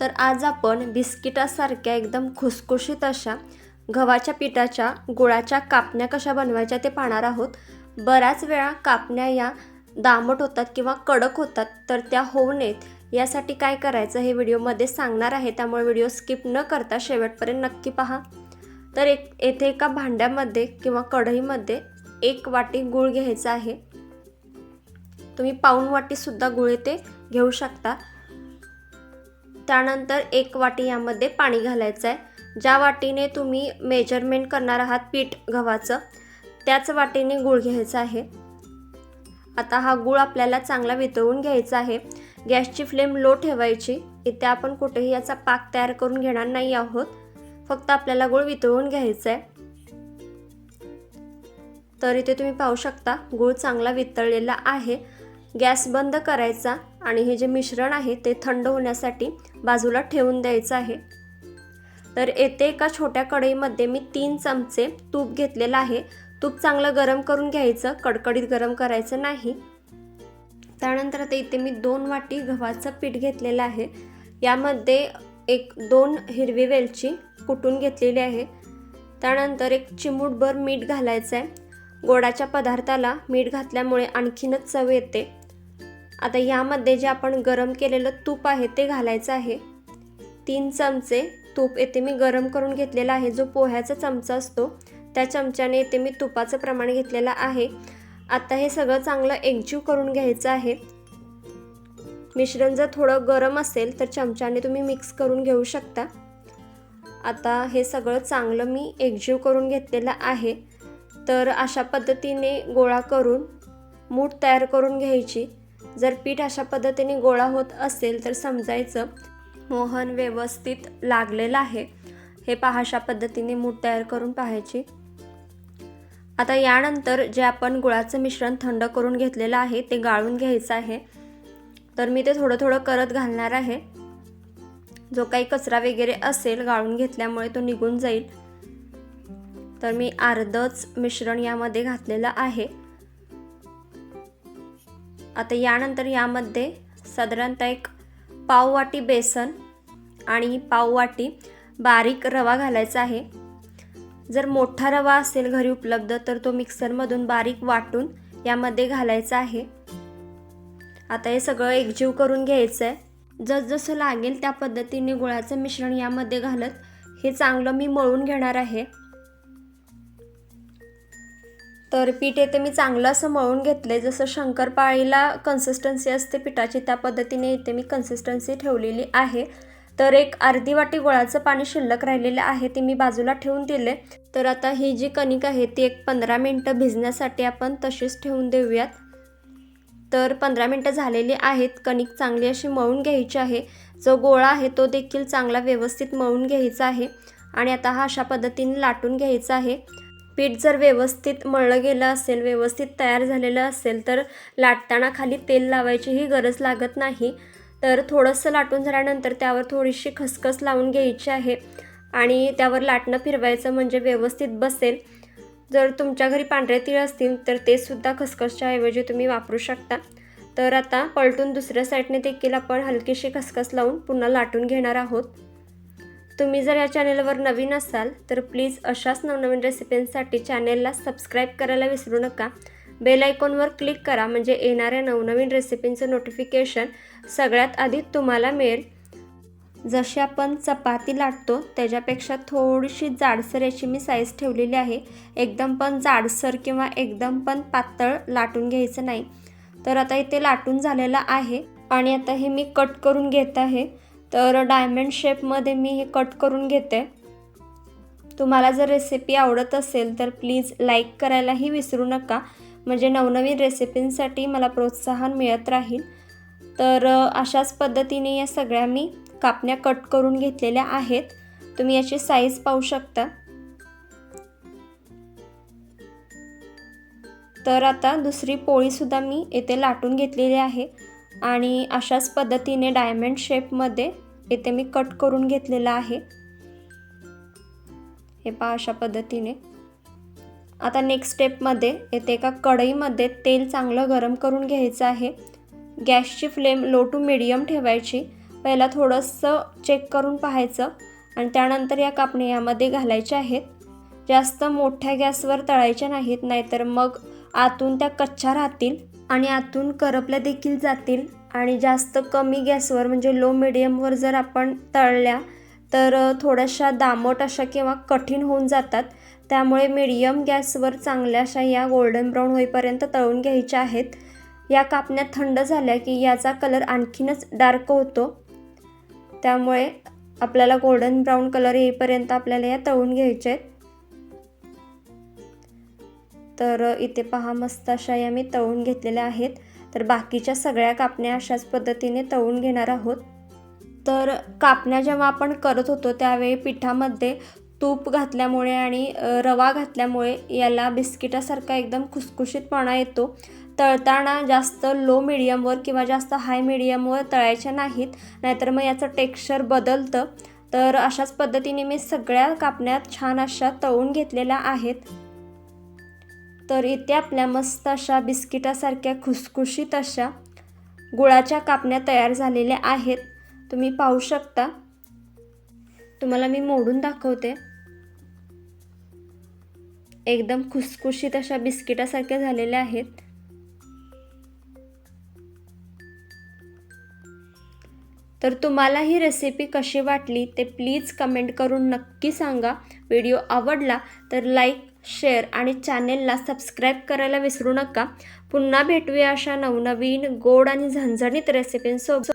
तर आज आपण बिस्किटासारख्या एकदम खुसखुशीत अशा गव्हाच्या पिठाच्या गुळाच्या कापण्या कशा बनवायच्या ते पाहणार आहोत. बऱ्याच वेळा कापण्या या दामट होतात किंवा कडक होतात तर त्या होऊ नयेत. यासाठी काय करायचं हे व्हिडिओमध्ये सांगणार आहे त्यामुळे व्हिडिओ स्किप न करता शेवटपर्यंत नक्की पहा. तर एक येथे एका भांड्यामध्ये किंवा कढईमध्ये एक वाटी गूळ घ्यायचा आहे. तुम्ही पाऊण वाटीसुद्धा गुळ येथे घेऊ शकता. त्यानंतर एक वाटी यामध्ये पाणी घालायचं आहे ज्या वाटीने तुम्ही मेजरमेंट करणार आहात पीठ गव्हाचं त्याच वाटीने गूळ घ्यायचा आहे. आता हा गूळ आपल्याला चांगला वितळून घ्यायचा आहे. गॅसची फ्लेम लो ठेवायची. इथे आपण कुठेही याचा पाक तयार करून घेणार नाही आहोत. फक्त आपल्याला गूळ वितळून घ्यायचा आहे तर इथे तुम्ही पाहू शकता गूळ चांगला वितळलेला आहे. गॅस बंद करायचा. आणि हे जे मिश्रण आहे ते थंड होण्यासाठी बाजूला ठेवून द्यायचं आहे. तर येथे एका छोट्या कढईमध्ये मी तीन चमचे तूप घेतलेलं आहे. तूप चांगलं गरम करून घ्यायचं कडकडीत गरम करायचं नाही. त्यानंतर आता इथे मी दोन वाटी गव्हाचं पीठ घेतलेलं आहे. यामध्ये एक दोन हिरवी वेलची कुटून घेतलेली आहे. त्यानंतर एक चिमूटभर मीठ घालायचं आहे गोडाच्या पदार्थाला मीठ घातल्यामुळे आणखीनच चव येते. आता यामध्ये जे आपण गरम केलेलं तूप आहे ते घालायचं आहे. तीन चमचे तूप येथे मी गरम करून घेतलेला आहे. जो पोह्याचा चमचा असतो त्या चमच्याने येथे मी तुपाचं प्रमाण घेतलेलं आहे. आता हे सगळं चांगलं एकजीव करून घ्यायचं आहे. मिश्रण जर थोडं गरम असेल तर चमच्याने तुम्ही मिक्स करून घेऊ शकता. आता हे सगळं चांगलं मी एकजीव करून घेतलेलं आहे. तर अशा पद्धतीने गोळा करून मूठ तयार करून घ्यायची. जर पीठ अशा पद्धतीने गोळा होत असेल तर समजायचं मोहन व्यवस्थित लागलेलं आहे. हे पहा अशा पद्धतीने मूठ तयार करून पाहायची. आता यानंतर जे आपण गुळाचं मिश्रण थंड करून घेतलेलं आहे ते गाळून घ्यायचं आहे. तर मी ते थोडं थोडं करत घालणार आहे. जो काही कचरा वगैरे असेल गाळून घेतल्यामुळे तो निघून जाईल. तर मी अर्धच मिश्रण यामध्ये घातलेलं आहे. आता यानंतर यामध्ये साधारणतः एक पाववाटी बेसन आणि पाव वाटी बारीक रवा घालायचा आहे. जर मोठा रवा असेल घरी उपलब्ध तर तो मिक्सरमधून बारीक वाटून यामध्ये घालायचा आहे. आता हे सगळं एकजीव करून घ्यायचं आहे जसजसं लागेल त्या पद्धतीने गुळाचं मिश्रण यामध्ये घालत हे चांगलं मी मळून घेणार आहे. तर पीठ येथे मी चांगलं असं मळून घेतलं आहे जसं शंकरपाळीला कन्सिस्टन्सी असते पिठाची त्या पद्धतीने इथे मी कन्सिस्टन्सी ठेवलेली आहे. तर एक अर्धी वाटी गुळाचं पाणी शिल्लक राहिलेलं आहे ते मी बाजूला ठेवून दिले तर आता ही जी कणिक आहे ती एक पंधरा मिनटं भिजण्यासाठी आपण तशीच ठेवून देऊयात. तर पंधरा मिनटं झालेली आहेत कणिक चांगली अशी मळून घ्यायची आहे. जो गोळा आहे तो देखील चांगला व्यवस्थित मळून घ्यायचा आहे. आणि आता हा अशा पद्धतीने लाटून घ्यायचा आहे. पीठ जर व्यवस्थित मळलं गेलं असेल व्यवस्थित तयार झालेलं असेल तर लाटताना खाली तेल लावायचीही गरज लागत नाही. तर थोडंसं लाटून झाल्यानंतर त्यावर थोडीशी खसखस लावून घ्यायची आहे आणि त्यावर लाटणं फिरवायचं म्हणजे व्यवस्थित बसेल. जर तुमच्या घरी पांढरे तीळ असतील तर ते सुद्धा खसखसच्या ऐवजी तुम्ही वापरू शकता. तर आता पलटून दुसऱ्या साईडने देखील आपण हलकीशी खसखस लावून पुन्हा लाटून घेणार आहोत. तुम्ही जर या चॅनेलवर नवीन असाल तर प्लीज अशाच नवनवीन रेसिपींसाठी चॅनेलला सबस्क्राईब करायला विसरू नका. बेल आयकॉनवर क्लिक करा म्हणजे येणाऱ्या नवनवीन रेसिपींचं नोटिफिकेशन सगळ्यात आधी तुम्हाला मिळेल. जशी आपण चपाती लाटतो त्याच्यापेक्षा थोडीशी जाडसर याची मी साईज ठेवलेली आहे. एकदम पण जाडसर किंवा एकदम पण पातळ लाटून घ्यायचं नाही. तर आता इथे लाटून झालेलं आहे. आणि आता हे मी कट करून घेत आहे. तर डायमंड शेपमध्ये मी हे कट करून घेते. तुम्हाला जर रेसिपी आवडत असेल तर प्लीज लाईक करायलाही विसरू नका. म्हणजे नवनवीन रेसिपींसाठी मला प्रोत्साहन मिळत राहील. तर अशाच पद्धतीने या सगळ्या मी कापण्या कट करून घेतलेल्या आहेत. तुम्ही याची साईज पाहू शकता. तर आता दुसरी पोळीसुद्धा मी येथे लाटून घेतलेली आहे. आणि अशाच पद्धतीने डायमंड शेपमध्ये येथे मी कट करून घेतलेलं आहे. हे पहा अशा पद्धतीने. आता नेक्स्ट स्टेपमध्ये येथे एका कढईमध्ये तेल चांगलं गरम करून घ्यायचं आहे. गॅसची फ्लेम लो टू मिडियम ठेवायची. पहिला थोडंसं चेक करून पाहायचं आणि त्यानंतर या कापणी यामध्ये घालायच्या आहेत. जास्त मोठ्या गॅसवर तळायच्या नाहीत नाहीतर मग आतून त्या कच्च्या राहतील आणि आतून करपल्या देखील जातील. आणि जास्त कमी गॅसवर म्हणजे लो मिडियमवर जर आपण तळल्या तर थोड्याशा दामट अशा किंवा कठीण होऊन जातात. त्यामुळे मिडियम गॅसवर चांगल्या अशा या गोल्डन ब्राऊन होईपर्यंत तळून घ्यायच्या आहेत. या कापण्या थंड झाल्या की याचा कलर आणखीनच डार्क होतो. त्यामुळे आपल्याला गोल्डन ब्राऊन कलर येईपर्यंत आपल्याला या तळून घ्यायच्या आहेत. तर इथे पहा मस्त अशा या मी तळून घेतलेल्या आहेत. तर बाकीच्या सगळ्या कापण्या अशाच पद्धतीने तळून घेणार आहोत. तर कापण्या जेव्हा आपण करत होतो त्यावेळी पिठामध्ये तूप घातल्यामुळे आणि रवा घातल्यामुळे याला बिस्किटासारखा एकदम खुसखुशीतपणा येतो. तळताना जास्त लो मिडियमवर किंवा जास्त हाय मिडियमवर तळायच्या नाहीत नाहीतर मग याचं टेक्स्चर बदलतं. तर अशाच पद्धतीने मी सगळ्या कापण्यात छान अशा तळून घेतलेल्या आहेत. तर इथे आपल्या मस्त अशा बिस्किटासारख्या खुसखुशीत अशा गुळाच्या कापण्या तयार झालेल्या आहेत. तुम्ही पाहू शकता. तुम्हाला मी मोडून दाखवते. एकदम खुसखुशीत अशा बिस्किटासारख्या झालेल्या आहेत. तर तुम्हाला ही रेसिपी कशी वाटली ते प्लीज कमेंट करून नक्की सांगा. व्हिडिओ आवडला तर लाईक शेअर आणि चॅनेलला सबस्क्राईब करायला विसरू नका. पुन्हा भेटूया अशा नवनवीन गोड आणि झणझणीत रेसिपींसोबत